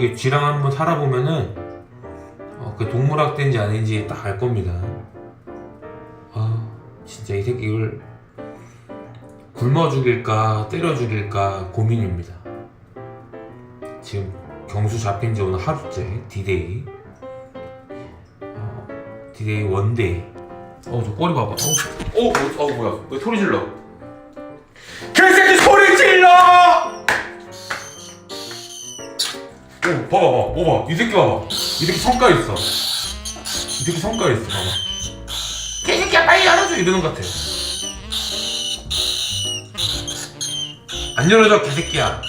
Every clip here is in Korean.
저기 쥐랑 한번 살아보면은 어, 그 동물학대인지 아닌지 딱 알 겁니다. 아 진짜 이 새끼를 굶어 죽일까 때려 죽일까 고민입니다. 지금 경수 잡힌 지 오늘 하루째 디데이. 어, 디데이 원데이. 어저 꼬리 봐봐. 어, 어, 어, 어 뭐야? 왜 소리 질러? 개새끼 소리 오, 봐봐, 봐 봐, 봐봐. 이 새끼 봐봐. 이 새끼 성깔 있어. 이 새끼 성깔 있어, 봐봐. 개새끼야, 빨리 열어줘! 이러는 것 같아. 안 열어줘, 개새끼야.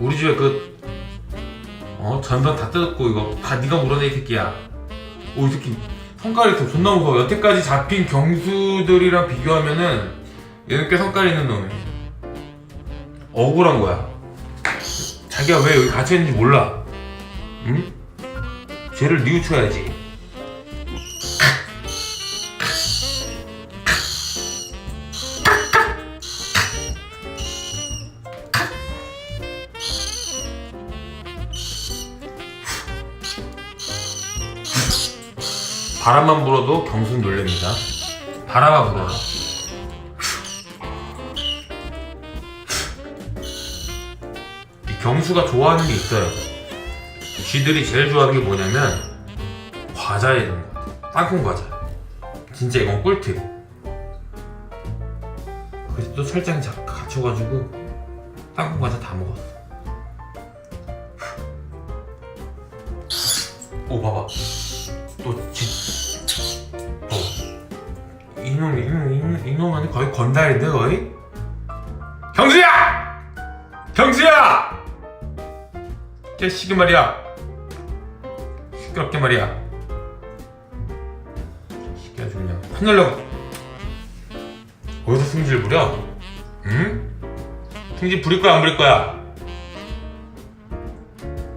우리 집에 그, 어, 전선 다 뜯었고, 이거 다 네가 물어내, 이 새끼야. 오, 이 새끼 성깔이 있어. 존나 무서워. 여태까지 잡힌 경수들이랑 비교하면은 얘는 꽤 성깔 있는 놈이. 억울한 거야. 자기가 왜 여기 갇혀 있는지 몰라. 응? 죄를 뉘우쳐야지. 바람만 불어도 경순 놀랍니다. 바람만 불어라. 경수가 좋아하는 게 있어요. 쥐들이 제일 좋아하는 게 뭐냐면 과자에 있는 거. 땅콩 과자. 진짜 이건 꿀팁. 그래서 또 자- 갇혀가지고 땅콩 과자 다 먹었어. 오 봐봐. 또 지. 어. 이놈 이놈 이놈 이놈은 거의 건달인데 거의. 경수야! 경수야! 깨시기 말이야. 시끄럽게 말이야. 시끼 아주 그냥 혼날려고. 어디서 승질 부려? 응? 승질 부릴 거야 안 부릴 거야?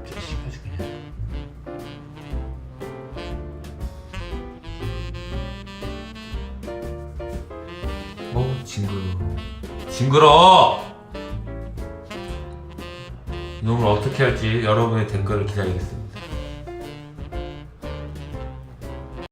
깨시기 아주 그냥. 어 징그러. 징그러. 이놈을 어떻게 할지 여러분의 댓글을 기다리겠습니다.